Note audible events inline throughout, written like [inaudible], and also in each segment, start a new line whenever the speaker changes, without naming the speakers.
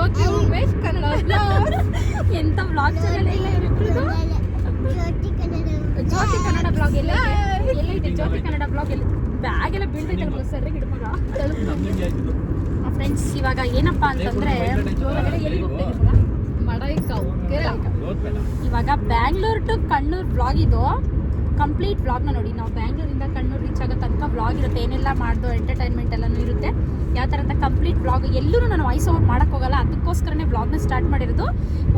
ಜ್ಯೋತಿ ಉಮೇಶ್ ಕನ್ನಡ
ಎಂತ blog channel ಇಲ್ಲ ಇವರಿಬ್ರದ್ದು ಜ್ಯೋತಿ Kannada blog ಎಲ್ಲ ಎಲ್ಲೈತೆ ಜ್ಯೋತಿ ಕನ್ನಡ ಬ್ಲಾಗ್ ಎಲ್ಲ? ಬ್ಯಾಗ್ ಎಲ್ಲ ಬೀಳ್ತೈತೆ ಸರಿ? ಹಿಡ್ಮಗ ಫ್ರೆಂಡ್ಸ್ ಇವಾಗ ಏನಪ್ಪ ಅಂತಂದ್ರೆ ಇವಾಗ ಬ್ಯಾಂಗ್ಳೂರ್ ಟು ಕಣ್ಣೂರ್ ಬ್ಲಾಗ್ ಇದು. ಕಂಪ್ಲೀಟ್ ಬ್ಲಾಗ್ನ ನೋಡಿ. ನಾವು ಬ್ಯಾಂಗ್ಳೂರಿಂದ ಕಣ್ಣೂರ್ ಆಗೋ ತನಕ ಬ್ಲಾಗ್ ಇರುತ್ತೆ. ಏನೆಲ್ಲ ಮಾಡ್ದು ಎಂಟರ್ಟೈನ್ಮೆಂಟ್ ಎಲ್ಲನೂ ಇರುತ್ತೆ. ಯಾವ ಥರ ಅಂತ ಕಂಪ್ಲೀಟ್ ಬ್ಲಾಗ್ ಎಲ್ಲೂ ನಾನು ವಾಯ್ಸ್ ಓವರ್ ಮಾಡೋಕ್ಕೋಗಲ್ಲ ಅದಕ್ಕೋಸ್ಕರನೇ ಬ್ಲಾಗ್ನ ಸ್ಟಾರ್ಟ್ ಮಾಡಿರೋದು.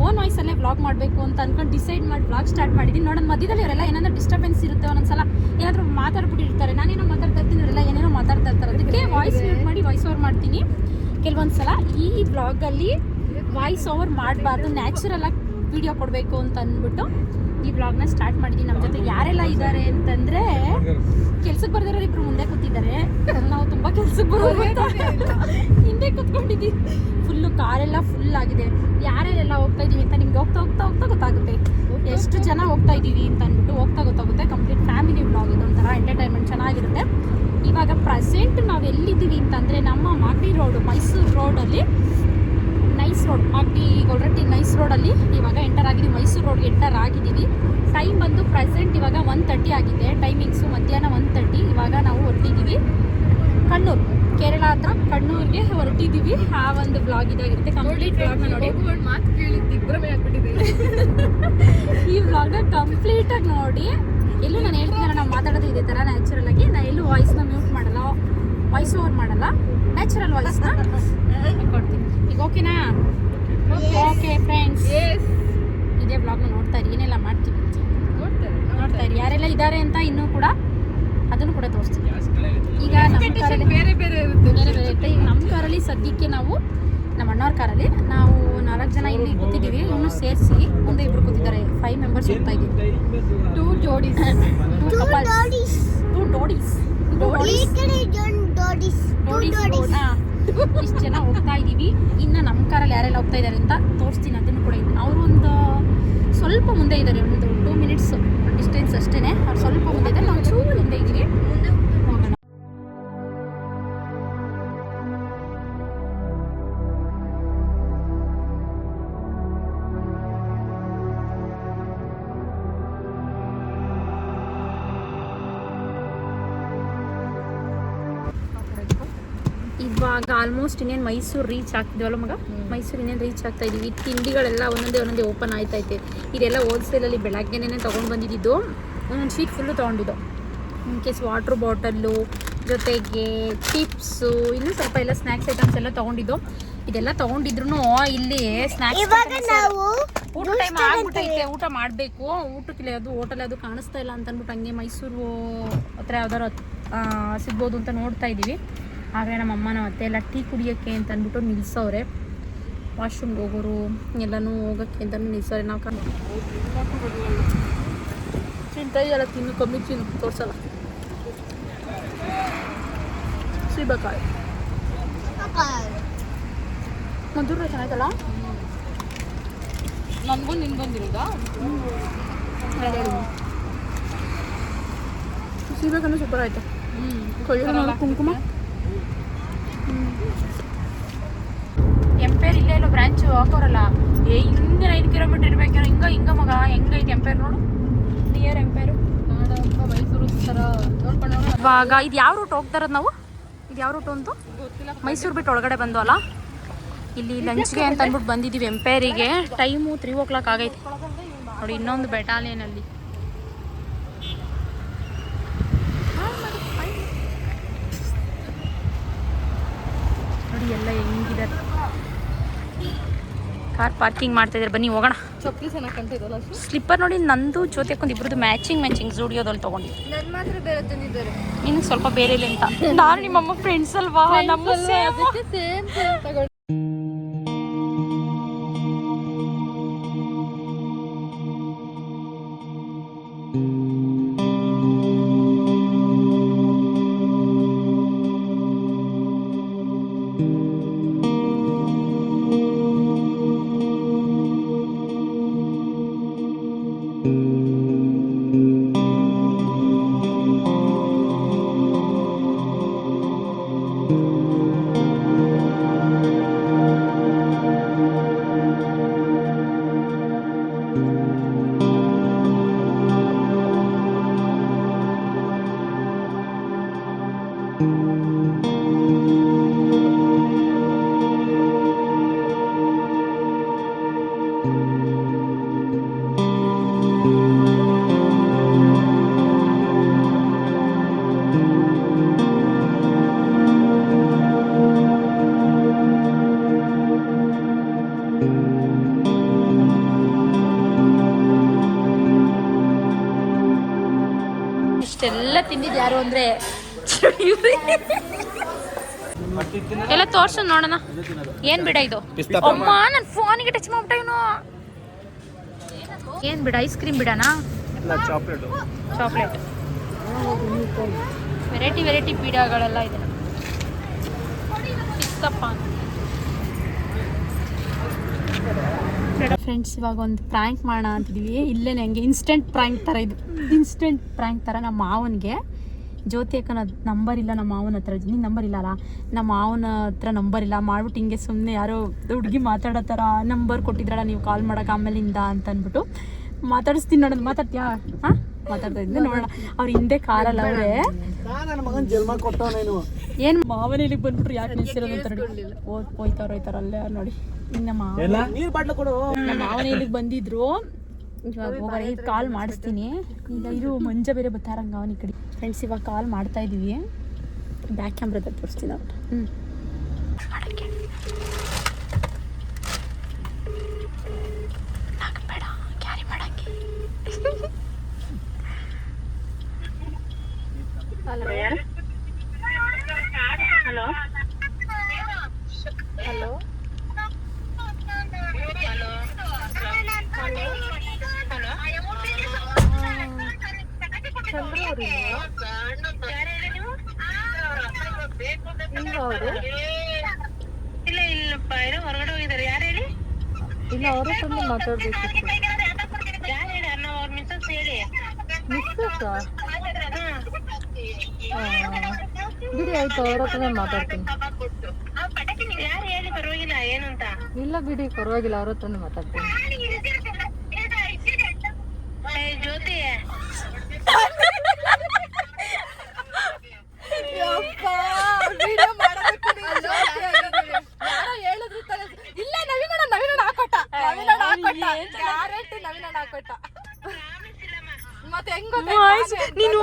ಓನ್ ವಾಯ್ಸಲ್ಲೇ ಬ್ಲಾಗ್ ಮಾಡಬೇಕು ಅಂತ ಅನ್ಕೊಂಡು ಡಿಸೈಡ್ ಮಾಡಿ ಬ್ಲಾಗ್ ಸ್ಟಾರ್ಟ್ ಮಾಡಿದ್ದೀನಿ. ನೋಡೋಣ ಮಧ್ಯದಲ್ಲಿ ಇವರೆಲ್ಲ ಏನಾದ್ರು ಡಿಸ್ಟರ್ಬೆನ್ಸ್ ಇರುತ್ತೆ, ಒಂದೊಂದ್ಸಲ ಏನಾದರೂ ಮಾತಾಡ್ಬಿಟ್ಟಿರ್ತಾರೆ ನಾನೇನೋ ಮಾತಾಡ್ತಾ ಇರ್ತೀನಿ ಏನೇನೋ ಮಾತಾಡ್ತಾ ಇರ್ತಾರೆ. ಅದಕ್ಕೆ ವಾಯ್ಸ್ ಮ್ಯೂಟ್ ಮಾಡಿ ವಾಯ್ಸ್ ಓವರ್ ಮಾಡ್ತೀನಿ. ಕೆಲವೊಂದು ಸಲ ಈ ಬ್ಲಾಗಲ್ಲಿ ವಾಯ್ಸ್ ಓವರ್ ಮಾಡಬಾರ್ದು. ನ್ಯಾಚುರಲ್ ಆಗಿ ವಿಡಿಯೋ ಕೊಡಬೇಕು ಅಂತ ಅಂದ್ಬಿಟ್ಟು ಈ ಬ್ಲಾಗ್ನ ಸ್ಟಾರ್ಟ್ ಮಾಡಿದ್ದೀನಿ ನಮ್ಮ ಜೊತೆ ಯಾರೆಲ್ಲ ಇದ್ದಾರೆ ಅಂತಂದ್ರೆ ಕೆಲ್ಸಕ್ಕೆ ಬರ್ದಿರೋರು ಇಬ್ಬರು ಮುಂದೆ ಕೂತಿದ್ದಾರೆ. ನಾವು ತುಂಬಾ ಕೆಲ್ಸಕ್ಕೆ ಬರೋದು ಹಿಂದೆ ಕೂತ್ಕೊಂಡಿದ್ದೀವಿ ಫುಲ್ಲು ಕಾರೆಲ್ಲ ಫುಲ್ ಆಗಿದೆ. ಯಾರ್ಯಾರೆಲ್ಲ ಹೋಗ್ತಾ ಇದೀವಿ ಅಂತ ನಿಮ್ಗೆ ಹೋಗ್ತಾ ಹೋಗ್ತಾ ಹೋಗ್ತಾ ಗೊತ್ತಾಗುತ್ತೆ. ಎಷ್ಟು ಜನ ಹೋಗ್ತಾ ಇದೀವಿ ಅಂತ ಅಂದ್ಬಿಟ್ಟು ಹೋಗ್ತಾ ಗೊತ್ತಾಗುತ್ತೆ. ಕಂಪ್ಲೀಟ್ ಫ್ಯಾಮಿಲಿ ಬ್ಲಾಗ್ ಇದು. ಒಂಥರ ಎಂಟರ್ಟೈನ್ಮೆಂಟ್ ಚೆನ್ನಾಗಿರುತ್ತೆ. ಇವಾಗ ಪ್ರೆಸೆಂಟ್ ನಾವು ಎಲ್ಲಿದ್ದೀವಿ ಅಂತಂದರೆ ನಮ್ಮ ಮಾಗಡಿ ರೋಡು ಮೈಸೂರು ರೋಡಲ್ಲಿ ನೈಸ್ ರೋಡ್ ಆ್ಯಕ್ಟಿ ಈಗ ಆಲ್ರೆಡಿ ನೈಸ್ ರೋಡಲ್ಲಿ ಇವಾಗ ಎಂಟರ್ ಆಗಿದೆ. ಮೈಸೂರು ರೋಡ್ಗೆ ಎಂಟರ್ ಆಗಿದ್ದೀವಿ. ಟೈಮ್ ಬಂದು ಪ್ರೆಸೆಂಟ್ ಇವಾಗ ಒನ್ ತರ್ಟಿ ಆಗಿದೆ. ಟೈಮಿಂಗ್ಸು ಮಧ್ಯಾಹ್ನ ಒನ್ ತರ್ಟಿ ಇವಾಗ ನಾವು ಹೊರಟಿದ್ದೀವಿ. ಕಣ್ಣೂರು ಕೇರಳ ಹತ್ರ ಕಣ್ಣೂರಿಗೆ ಹೊರಟಿದ್ದೀವಿ. ಆ ಒಂದು ಬ್ಲಾಗ್ ಇದಾಗಿರುತ್ತೆ. ಕಂಪ್ಲೀಟ್ ಬ್ಲಾಗ್ನ ನೋಡಿ.
ಮಾತು ಕೇಳಿ ದಿಗ್ಭ್ರಮೆ ಆಗ್ಬಿಟ್ಟಿದೆ. [laughs]
ಈ ಬ್ಲಾಗ್ ಕಂಪ್ಲೀಟ್ ಆಗಿ ನೋಡಿ. ಎಲ್ಲೂ ನಾನು ಹೇಳ್ತೀನಿ ನಾವು ಮಾತಾಡೋದು ಇದೇ ಥರ ನ್ಯಾಚುರಲ್ ಆಗಿ. ನಾನು ಎಲ್ಲೂ ವಾಯ್ಸ್ನ ಮ್ಯೂಟ್ ಮಾಡಲ್ಲ. ವಾಯ್ಸ್ ಓವರ್ ಮಾಡಲ್ಲ. ನ್ಯಾಚುರಲ್ ವಾಯ್ಸ್ನ [laughs] ಕೊಡ್ತೀನಿ. ಈಗ ಓಕೆನಾ? ಓಕೆ ಫ್ರೆಂಡ್ಸ್
ಎಸ್
ಇದೇ ಬ್ಲಾಗ್ನ ನೋಡ್ತಾ ಇರಿ ಏನೆಲ್ಲ ಮಾಡ್ತೀವಿ
ನೋಡ್ತಾರೆ
ನೋಡ್ತಾ ಇರಿ ಯಾರೆಲ್ಲ ಇದ್ದಾರೆ ಅಂತ ಇನ್ನೂ ಕೂಡ ಅದನ್ನು ಕೂಡ ತೋರಿಸ್ತೀವಿ ಈಗ ನಮ್ಮ ಕಾರಲ್ಲಿ
ಬೇರೆ ಬೇರೆ ಇರುತ್ತೆ.
ಬೇರೆ ಬೇರೆ ಇರುತ್ತೆ. ಈಗ ನಮ್ಮ ಕಾರಲ್ಲಿ ಸದ್ಯಕ್ಕೆ ನಾವು ನಮ್ಮ ಅಣ್ಣವ್ರ ಕಾರಲ್ಲಿ ನಾವು ನಾಲ್ಕು ಜನ ಇಲ್ಲಿ ಕೂತಿದ್ದೀವಿ ಇನ್ನು ಸೇರಿಸಿ ಮುಂದೆ ಇಬ್ರು ಕೂತಿದ್ದಾರೆ. ಫೈವ್ ಮೆಂಬರ್ಸ್ ಹೋಗ್ತಾ ಇದ್ದೀವಿ.
ಟೂ ಜೋಡಿಸ್
ಟೂ ಕಪಲ್ಸ್ ಟೂ ಡೋಡೀಸ್ ಡೋಡೀಸ್ ಇಷ್ಟು ಜನ ಹೋಗ್ತಾ ಇದ್ದೀವಿ ಇನ್ನು ನಮ್ಮ ಕಾರಲ್ಲಿ ಯಾರೆಲ್ಲ ಹೋಗ್ತಾ ಇದ್ದಾರೆ ಅಂತ ತೋರಿಸ್ತೀನಿ, ಅದನ್ನು ಕೂಡ ಅವರು ಒಂದು ಸ್ವಲ್ಪ ಮುಂದೆ ಇದ್ದಾರೆ ಒಂದು ಟೂ ಮಿನಿಟ್ಸ್ ಡಿಸ್ಟೆನ್ಸ್ ಅಷ್ಟೇ ಅವ್ರು ಸ್ವಲ್ಪ ಮುಂದೆ ಇದ್ದಾರೆ ನಾವು ಚೂರು ಮುಂದೆ ಇದ್ದೀವಿ. ಇವಾಗ ಆಲ್ಮೋಸ್ಟ್ ಇನ್ನೇನು ಮೈಸೂರು ರೀಚ್ ಆಗ್ತಿದ್ವಲ್ಲ ಮಗ? ಮೈಸೂರು ಇನ್ನೇನು ರೀಚ್ ಆಗ್ತಾ ಇದೀವಿ. ತಿಂಡಿಗಳೆಲ್ಲ ಒಂದೊಂದೇ ಒಂದೊಂದೇ ಓಪನ್ ಆಯ್ತೈತೆ ಇದೆಲ್ಲ ಹೋಲ್ಸೇಲಲ್ಲಿ ಬೆಳಗ್ಗೆನೇ ತೊಗೊಂಡು ಬಂದಿದ್ದು. ಒಂದೊಂದು ಶೀಟ್ ಫುಲ್ಲು ತೊಗೊಂಡಿದ್ದು. ಇನ್ ಕೇಸ್ ವಾಟ್ರ್ ಬಾಟಲ್ಲು ಜೊತೆಗೆ ಚಿಪ್ಸು ಇನ್ನೂ ಸ್ವಲ್ಪ ಎಲ್ಲ ಸ್ನ್ಯಾಕ್ಸ್ ಐಟಮ್ಸ್ ಎಲ್ಲ ತೊಗೊಂಡಿದ್ದು. ಇದೆಲ್ಲ ತೊಗೊಂಡಿದ್ರು ಇಲ್ಲಿ ಸ್ನ್ಯಾಕ್ಸ್ ಊಟ ಟೈಮ್ ಆಗ್ಬಿಟ್ಟೈತೆ. ಊಟ ಮಾಡಬೇಕು. ಊಟಕ್ಕಿಲ್ಲ ಅದು ಹೋಟೆಲ್ ಅದು ಕಾಣಿಸ್ತಾ ಇಲ್ಲ ಅಂತ ಅಂದ್ಬಿಟ್ಟು ಹಂಗೆ ಮೈಸೂರು ಹತ್ರ ಯಾವ್ದಾರು ಸಿಗ್ಬೋದು ಅಂತ ನೋಡ್ತಾ ಇದ್ದೀವಿ ಆದರೆ ನಮ್ಮ ಅಮ್ಮ ನಮ್ಮ ಅತ್ತೆ ಎಲ್ಲ ಟೀ ಕುಡಿಯೋಕ್ಕೆ ಅಂತ ಅಂದ್ಬಿಟ್ಟು ನಿಲ್ಸವ್ರೆ. ವಾಶ್ರೂಮ್ಗೆ ಹೋಗೋರು ಎಲ್ಲನೂ ಹೋಗೋಕ್ಕೆ ಅಂತಲೂ ನಿಲ್ಸೋರೆ ನಾವು ತಿಂತ ಇದೆಯಲ್ಲ ತಿನ್ನು ಕಮ್ಮಿ ತಿನ್ನು ತೋರಿಸಲ್ಲ. ಸೀಬೆಕಾಯಿ. ಮಧುರ ಚೆನ್ನಾಯ್ತಲ್ಲ
ನನಗೂ ನಿನ್ಗೊಂದಿರೋದಾ
ಸೀಬೆಕಾಯಿ ಸೂಪರ್ ಆಯ್ತು. ಕುಂಕುಮ? ಎಂಪೇರ್ ಇಲ್ಲೇ ಇಲ್ಲೋ ಬ್ರಾಂಚ್ ಹಾಕೋರಲ್ಲ ಏ ಹಿಂದಿನ ಐದು ಕಿಲೋಮೀಟರ್ ಇರ್ಬೇಕೇನೋ ಹಿಂಗ ಹಿಂಗ ಮಗ ಹೆಂಗೈತೆ ಎಂಪೇರ್ ನೋಡು. ನಿಯರ್ ಎಂಪೇರು
ಮೈಸೂರು ಥರ ನೋಡ್ಕೊಂಡು.
ಇವಾಗ ಇದು ಯಾವ ರೂಟ್ ಹೋಗ್ತಾರದು ನಾವು? ಇದು ಯಾವ ರೂಟ್ ಅಂತು? ಮೈಸೂರು ಬಿಟ್ಟು ಒಳಗಡೆ ಬಂದು ಅಲ್ಲ? ಇಲ್ಲಿ ಲಂಚ್ಗೆ ಅಂತ ಅಂದ್ಬಿಟ್ಟು ಬಂದಿದ್ದೀವಿ ಎಂಪೈರಿಗೆ ಟೈಮು ತ್ರೀ ಓ ಕ್ಲಾಕ್ ಆಗೈತೆ. ನೋಡಿ ಇನ್ನೊಂದು ಬೆಟಾಲಿಯನಲ್ಲಿ ನೋಡಿ ಎಲ್ಲ ಹೆಂಗಿದ್ದಾರೆ ಕಾರ್ ಪಾರ್ಕಿಂಗ್ ಮಾಡ್ತಾ ಇದ್ದಾರೆ. ಬನ್ನಿ ಹೋಗೋಣ.
ಚಪ್ಪಲಿ ಚೆನ್ನಾಗಿ ಕಾಣ್ತಿದ್ದಲ್ಲ
ಸ್ಲಿಪ್ಪರ್ ನೋಡಿ ನಂದು ಜೊತೆ ಒಂದು ಇಬ್ಬರದು ಮ್ಯಾಚಿಂಗ್ ಮ್ಯಾಚಿಂಗ್ ಸ್ಟುಡಿಯೋದಲ್ಲಿ ತೊಗೊಂಡಿದ್ದೆ.
ನನ್ನ ಮಾತ್ರ ಬೇರೆ ತಂದಿದ್ದಾರೆ.
ಸ್ವಲ್ಪ ಬೇರೆ ಇಲ್ಲ ಅಂತ. ನಾನು ನಿಮ್ಮಮ್ಮ ಫ್ರೆಂಡ್ಸ್ ಅಲ್ವಾ? ನಮ್ಮ
ಸೇಮ್ ತಗೊಂಡು
ಇವಾಗ ಇಷ್ಟೆಲ್ಲ ತಿಂದಿದ್ದು ಯಾರು ಅಂದ್ರೆ ಎಲ್ಲ ತೋರ್ಸ ನೋಡೋಣ. ಏನ್ ಬಿಡ ಇದು? ಅಮ್ಮ ನನ್ನ ಫೋನಿಗೆ ಟಚ್ ಮಾಡ್ಬಿಟ್ಟ ಇವನು. ಏನ್ ಬಿಡ ಐಸ್ ಕ್ರೀಮ್ ಬಿಡನಾ?
ಚಾಕ್ಲೇಟ್
ಚಾಕ್ಲೇಟ್ ವೆರೈಟಿ ವೆರೈಟಿ ಪೀಡಾಗಳೆಲ್ಲ ಇದೆ. ಫ್ರೆಂಡ್ಸ್ ಇವಾಗ ಒಂದು ಪ್ರ್ಯಾಂಕ್ ಮಾಡೋಣ ಅಂತಿದ್ವಿ. ಇಲ್ಲೇ ಹಂಗೆ ಇನ್ಸ್ಟೆಂಟ್ ಪ್ರ್ಯಾಂಕ್ ಥರ ಇದು. ಇನ್ಸ್ಟೆಂಟ್ ಪ್ರ್ಯಾಂಕ್ ಥರ ನಮ್ಮ ಮಾವನಿಗೆ. ಜ್ಯೋತಿ ಅಕ್ಕನ ನಂಬರ್ ಇಲ್ಲ ನಮ್ಮ ಮಾವನ ಹತ್ರ. ನಿನ್ನ ನಂಬರ್ ಇಲ್ಲ ಅಲ್ಲ? ನಮ್ಮ ಮಾವನ ಹತ್ರ ನಂಬರ್ ಇಲ್ಲ. ಮಾಡ್ಬಿಟ್ಟು ಹಿಂಗೆ ಸುಮ್ಮನೆ ಯಾರೋ ಹುಡುಗಿ ಮಾತಾಡೋ ಥರ ನಂಬರ್ ಕೊಟ್ಟಿದ್ರಲ್ಲ, ನೀವು ಕಾಲ್ ಮಾಡೋಕೆ ಆಮೇಲಿಂದ ಅಂತ ಅಂದ್ಬಿಟ್ಟು ಮಾತಾಡಿಸ್ತೀನಿ ನೋಡೋದು ಮಾತಾಡ್ತೀಯಾ? ಹಾಂ? ಮಾತಾಡ್ತಾ ಇದ್ದೆ ನೋಡೋಣ. ಅವ್ರ ಹಿಂದೆ ಕಾರಲ್ಲ ಅವರೇ. ಏನು ಮಾವನ ಇಲ್ಲಿಗೆ ಬಂದ್ಬಿಟ್ರು ಯಾಕೆ ನಿಲ್ಸಿರೋದು ಅಂತ ನೋಡಿ. ಹೋಯ್ತಾರ ಹೋಯ್ತಾರ ಅಲ್ಲೇ ನೋಡಿ. ಇನ್ನ ನಮ್ಮ ಮಾವ
ಎಲ್ಲ? ನೀರ್ ಕೊಡು.
ಮಾವನ ಇಲ್ಲಿಗೆ ಬಂದಿದ್ರು. ಇವಾಗ ಹೋಗೋಣ. ಈಗ ಕಾಲ್ ಮಾಡಿಸ್ತೀನಿ. ಈಗ ಇರು ಮಂಜ ಬೇರೆ ಬತ್ತಾರಂಗ ಅವನ ಈ ಕಡೆ. ಫ್ರೆಂಡ್ಸ್ ಇವಾಗ ಕಾಲ್ ಮಾಡ್ತಾ ಇದೀವಿ. ಬ್ಯಾಕ್ ಕ್ಯಾಮ್ರಾದ ತೋರಿಸ್ತೀನಿ ಅವ್ರು ಹ್ಞೂ ಬೇಡ ಕ್ಯಾರಿ ಮಾಡಂಗೆ
ಹಲೋ.
ಹಲೋ. ಇಲ್ಲ ಅವರು?
ಇಲ್ಲ ಇಲ್ಲಪ್ಪ ಏನೋ ಹೊರಗಡೆ ಹೋಗಿದ್ದಾರೆ. ಯಾರು ಹೇಳಿ?
ಇಲ್ಲ ಅವ್ರ ಮಾತಾಡ್ಬೇಕಿತ್ತು.
ಯಾರು ಹೇಳಿ? ಅಣ್ಣ ಅವ್ರ ಮಿಸಸ್ ಹೇಳಿ.
ಮಿಸ್ಸಸ್ ಬಿಡಿ ಆಯ್ತು, ಅವ್ರ ಹತ್ರನೇ ಮಾತಾಡ್ತೀನಿ. ಇಲ್ಲ ಬಿಡಿ, ಪರವಾಗಿಲ್ಲ, ಅವ್ರ ಹತ್ರನೇ ಮಾತಾಡ್ತೀನಿ. ಇಲ್ಲ ನವೀನ ನವೀನ ಹಾಕೊಟ್ಟ. ಹಾಕೊಟ್ಟ.
ನೀನು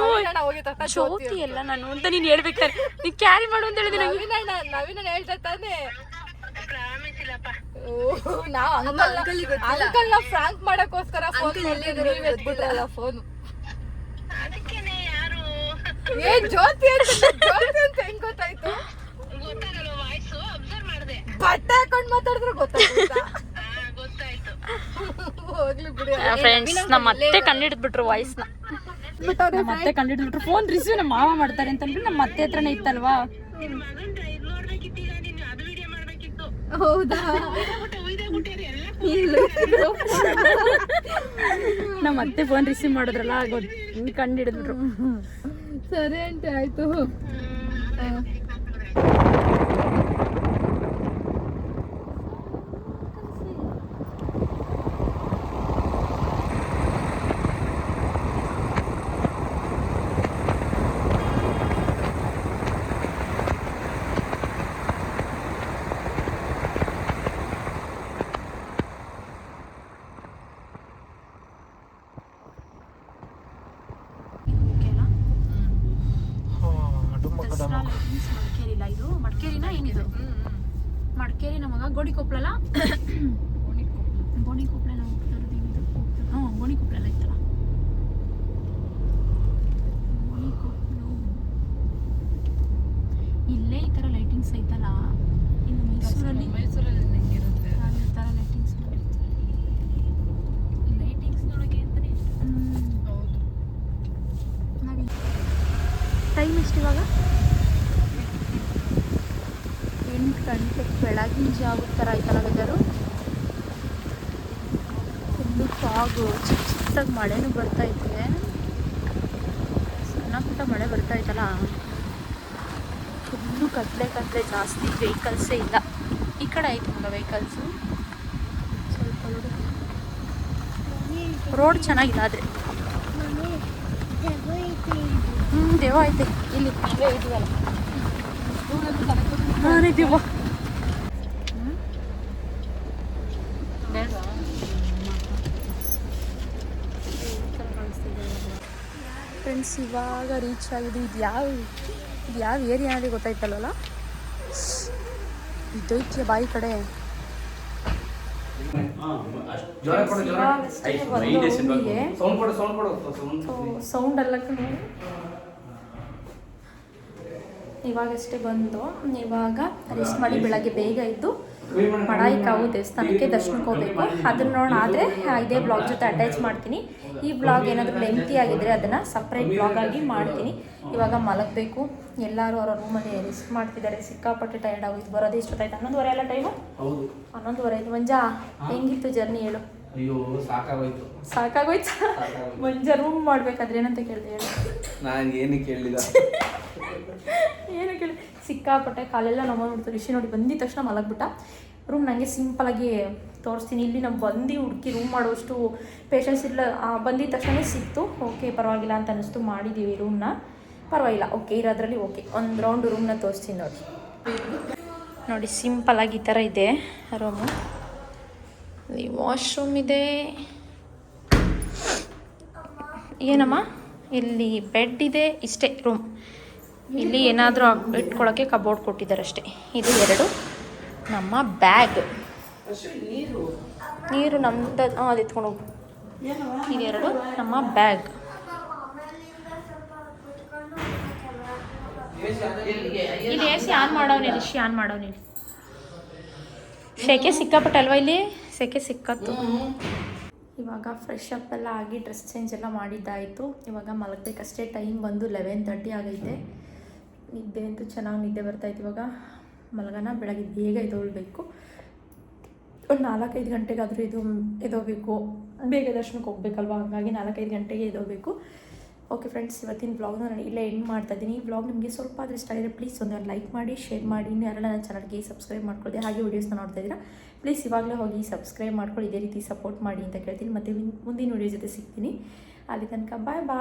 ಜ್ಯೋತಿ ಎಲ್ಲ ನಾನು ಅಂತ ನೀನು ಹೇಳ್ಬೇಕಾದ್ರೆ. ನೀನು ಕ್ಯಾರಿ ಮಾಡು ಅಂತ ಹೇಳಿದ್ರೆ
ನವೀನ ನವೀನ ಹೇಳ್ತಾ ತಾನೆ ನಾವು ಅಂಕಲ್ ಅಂಕಲ್ನ ಫ್ರಾಂಕ್ ಮಾಡಕ್ಕೋಸ್ಕರ ಫೋನ್ ಫೋನ್
ಅದಕ್ಕೇನೆ ಯಾರು?
ಏ ಜ್ಯೋತಿ ಅಂತ ಜ್ಯೋತಿ ಅಂತ ಹೆಂಗ್ ಗೊತ್ತಾಯ್ತು?
ಗೊತ್ತಾಗಲ್ಲ ವಾಯ್ಸು ಅಬ್ಸರ್ವ್ ಮಾಡಿದೆ.
ಬಟ್ಟೆ ಹಾಕೊಂಡ್ ಮಾತಾಡಿದ್ರೆ
ಗೊತ್ತಾಗ ಗೊತ್ತಾಯ್ತು
ಫ್ರೆಂಡ್ಸ್ ನಮ್ಮ ಮತ್ತೆ ಕಂಡಿಡ್ಬಿಟ್ರು ವಾಯ್ಸ್ನ ನಮ್ಮ ಮತ್ತೆ ಕಂಡಿಡ್ಬಿಟ್ರು ಫೋನ್ ರಿಸೀವ್ ನಮ್ಮ ಮಾವ ಮಾಡ್ತಾರೆ ಅಂತಂದ್ರೆ ನಮ್ಮ ಮತ್ತೆ ಹತ್ರನೇ ಇತ್ತಲ್ವಾ?
ಹೌದಾ?
ನಮ್ಮ ಅತ್ತೆ ಫೋನ್ ರಿಸೀವ್ ಮಾಡಿದ್ರಲ್ಲ ಗೊತ್ತು ಕಂಡಿಡಿದ್ಬಿಟ್ರು
ಸರಿ ಅಂತ ಆಯ್ತು ಹಾ.
ಮಡಿಕೇರಿ ಇಲ್ಲ ಇದು ಮಡಿಕೇರಿನ ಏನಿದು? ಮಡಿಕೇರಿ ನಮಗ ಗೋಣಿ ಗೋಣಿಕೊಪ್ಲ ನಾವು ಹೋಗ್ತಿರೋದು ಏನಿದು? ಹ್ಞೂ ಗೋಣಿಕೊಪ್ಲ ಎಲ್ಲ ಇತ್ತಲ್ಲ. ಗೋಣಿಕೊಪ್ಲು ಇಲ್ಲೇ ಈ ಥರ ಲೈಟಿಂಗ್ಸ್ ಐತಲ್ಲ? ಇನ್ನು ಮೈಸೂರಲ್ಲಿ
ಮೈಸೂರಲ್ಲಿ ಹೆಂಗಿರುತ್ತೆ
ಅಲ್ಲಿ ಈ ಥರ ಲೈಟಿಂಗ್ಸ್
ಲೈಟಿಂಗ್ಸ್ ನೋಡಕ್ಕೆ ಅಂತಾನೆ ಹೌದು
ಟೈಮ್ ಎಷ್ಟು ಇವಾಗ ಎಂಟು ಗಂಟೆ ಜಾವದ ಥರ ಆಯ್ತಲ್ಲ ವೆದರು ಫುಲ್ಲು ಫಾಗು ಚಿಕ್ಕ ಚಿಕ್ಕದಾಗಿ ಮಳೆನೂ ಬರ್ತಾ ಇದೆ ಸಣ್ಣ ಪುಟ್ಟ ಮಳೆ ಬರ್ತಾ ಇತ್ತಲ್ಲ? ಫುಲ್ಲು ಕತ್ಲೆ ಕತ್ಲೆ ಜಾಸ್ತಿ ವೆಹಿಕಲ್ಸೇ ಇಲ್ಲ. ಈ ಕಡೆ ಐತೆ ಮಗ ವೆಹಿಕಲ್ಸು ಸ್ವಲ್ಪ ರೋಡ್ ಚೆನ್ನಾಗಿದೆ ಆದರೆ. ಹ್ಞೂ ದೇವ ಐತೆ. ಇಲ್ಲಿ. ಇಲ್ಲೇ ಇದೆಯಲ್ಲ ನಾನೇ ದೇವ. ಫ್ರೆಂಡ್ಸ್ ಇವಾಗ ರೀಚ್ ಆಗಿದೆ. ಇದು ಯಾವ ಇದು ಯಾವ ಏರಿಯಾ ಅಂದರೆ ಗೊತ್ತಾಯ್ತಲ್ವಲ್ಲ? ಇದೈತ್ಯ ಬಾಯಿ ಕಡೆ.
ಸೌಂಡ್ ಕೊಡು ಸೌಂಡ್ ಸೌಂಡ್
ಎಲ್ಲ ಕಣೆ ಇವಾಗಷ್ಟೇ ಬಂದು ಇವಾಗ ರೆಸ್ಟ್ ಮಾಡಿ ಬೆಳಗ್ಗೆ ಬೇಗ ಇದ್ದು ಕಾವು ದೇವಸ್ಥಾನಕ್ಕೆ ದರ್ಶನಕ್ಕೆ ಹೋಗಬೇಕು. ಅದನ್ನ ನೋಡೋಣ ಆದರೆ ಇದೇ ಬ್ಲಾಗ್ ಜೊತೆ ಅಟ್ಯಾಚ್ ಮಾಡ್ತೀನಿ. ಈ ಬ್ಲಾಗ್ ಏನಾದರೂ ಲೆಂತಿ ಆಗಿದ್ರೆ ಅದನ್ನು ಸಪ್ರೇಟ್ ಬ್ಲಾಗ್ ಆಗಿ ಮಾಡ್ತೀನಿ. ಇವಾಗ ಮಲಗಬೇಕು. ಎಲ್ಲರೂ ಅವರ ರೂಮಲ್ಲಿ ರೆಸ್ಟ್ ಮಾಡ್ತಿದ್ದಾರೆ. ಸಿಕ್ಕಾಪಟ್ಟೆ ಟೈರ್ಡ್ ಆಗೋಯ್ತು. ಬರೋದು ಎಷ್ಟೊತ್ತಾಯ್ತು ಹನ್ನೊಂದುವರೆ ಎಲ್ಲ ಟೈಮು ಹನ್ನೊಂದುವರೆ ಆಯ್ತು. ಮಂಜಾ ಹೆಂಗಿತ್ತು ಜರ್ನಿ ಹೇಳು?
ಅಯ್ಯೋ ಸಾಕಾಗೋಯ್ತು.
ಮಂಜಾ ಮಂಜ ರೂಮ್ ಮಾಡ್ಬೇಕಾದ್ರೆ ಏನಂತ ಕೇಳಿದೆ ಹೇಳು?
ನಾನು ಏನು ಕೇಳಿದ [laughs]
ಏನು ಕೇಳಿ. ಸಿಕ್ಕಾಪಟ್ಟೆ ಕಾಲೆಲ್ಲ ನೋಡ್ಬಿಡ್ತು ರಿಷಿ ನೋಡಿ ಬಂದಿದ ತಕ್ಷಣ ಮಲಗ್ಬಿಟ್ಟ. ರೂಮ್ ನನಗೆ ಸಿಂಪಲಾಗಿ ತೋರಿಸ್ತೀನಿ. ಇಲ್ಲಿ ನಾವು ಬಂದು ಹುಡುಕಿ ರೂಮ್ ಮಾಡುವಷ್ಟು ಪೇಷನ್ಸ್ ಇಲ್ಲ. ಬಂದಿದ ತಕ್ಷಣ ಸಿಕ್ತು. ಓಕೆ ಪರವಾಗಿಲ್ಲ ಅಂತ ಅನ್ನಿಸ್ತು ಮಾಡಿದ್ದೀವಿ ರೂಮ್ನ ಪರವಾಗಿಲ್ಲ. ಓಕೆ ಇರೋದ್ರಲ್ಲಿ ಓಕೆ ಒಂದು ರೌಂಡ್ ರೂಮ್ನ ತೋರಿಸ್ತೀನಿ ನೋಡಿ. ನೋಡಿ ಸಿಂಪಲಾಗಿ ಈ ಥರ ಇದೆ ರೂಮು ಅಲ್ಲಿ ವಾಶ್ರೂಮ್ ಇದೆ. ಏನಮ್ಮ? ಇಲ್ಲಿ ಬೆಡ್ ಇದೆ. ಇಷ್ಟೇ ರೂಮ್ ಇಲ್ಲಿ ಏನಾದರೂ ಇಟ್ಕೊಳ್ಳೋಕ್ಕೆ ಕಬೋರ್ಡ್ ಕೊಟ್ಟಿದ್ದಾರೆ ಅಷ್ಟೇ ಇದು ಎರಡು. ನಮ್ಮ ಬ್ಯಾಗ್ ನೀರು ನಮ್ದು, ಹಾಂ, ಅದು ಎತ್ಕೊಂಡು ಹೋಗು. ನಮ್ಮ ಬ್ಯಾಗ್ ಇಲ್ಲಿ ಎ ಸಿ ಆನ್ ಮಾಡೋನಿ ರಿಷಿ ಆನ್ ಮಾಡೋನೆ ಇಲ್ಲಿ ಸೆಕೆ ಸಿಕ್ಕಾಪಟ್ಟಲ್ವ ಇಲ್ಲಿ? ಸೆಕೆ ಸಿಕ್ಕತ್ತು. ಇವಾಗ ಫ್ರೆಶ್ ಅಪ್ ಎಲ್ಲ ಆಗಿ ಡ್ರೆಸ್ ಚೇಂಜ್ ಎಲ್ಲ ಮಾಡಿದ್ದಾಯಿತು. ಇವಾಗ ಮಲಗಬೇಕಷ್ಟೇ. ಟೈಮ್ ಬಂದು ಲೆವೆನ್ ತರ್ಟಿ ಆಗೈತೆ. ನಿದ್ದೆ ಅಂತೂ ಚೆನ್ನಾಗಿ ನಿದ್ದೆ ಬರ್ತಾಯಿತ್ತು ಇವಾಗ ಮಲಗನ ಬೆಳಗ್ಗೆ ಬೇಗ ಎದ್ದೋಳ್ಬೇಕು? ಒಂದು ನಾಲ್ಕೈದು ಗಂಟೆಗಾದರೂ ಇದು ಎದೋಬೇಕು ಬೇಗ ದರ್ಶನಕ್ಕೆ ಹೋಗ್ಬೇಕಲ್ವ? ಹಾಗಾಗಿ ನಾಲ್ಕೈದು ಗಂಟೆಗೆ ಎದೋಬೇಕು ಓಕೆ ಫ್ರೆಂಡ್ಸ್ ಇವತ್ತಿನ ಬ್ಲಾಗ್ನ ನಾನು ಇಲ್ಲೇ ಎಂಡ್ ಮಾಡ್ತಾ ಇದ್ದೀನಿ. ಈ ಬ್ಲಾಗ್ ನಿಮಗೆ ಸ್ವಲ್ಪ ಆದರೆ ಇಷ್ಟ ಆಗಿದೆ ಪ್ಲೀಸ್ ಒಂದು ಲೈಕ್ ಮಾಡಿ ಶೇರ್ ಮಾಡಿ. ಇನ್ನು ಯಾರೆಲ್ಲ ನನ್ನ ಚಾನಲ್ಗೆ ಸಬ್ಸ್ಕ್ರೈಬ್ ಮಾಡ್ಕೊಳ್ಳಿ ಹಾಗೆ ವೀಡಿಯೋಸ್ನ ನೋಡ್ತಾ ಇದ್ದೀರಾ ಪ್ಲೀಸ್ ಇವಾಗಲೇ ಹೋಗಿ ಸಬ್ಸ್ಕ್ರೈಬ್ ಮಾಡ್ಕೊಳ್ಳಿ. ಇದೇ ರೀತಿ ಸಪೋರ್ಟ್ ಮಾಡಿ ಅಂತ ಕೇಳ್ತೀನಿ. ಮತ್ತು ಮುಂದಿನ ವೀಡಿಯೋ ಜೊತೆ ಸಿಗ್ತೀನಿ. ಅಲ್ಲಿ ತನಕ ಬಾಯ್ ಬಾಯ್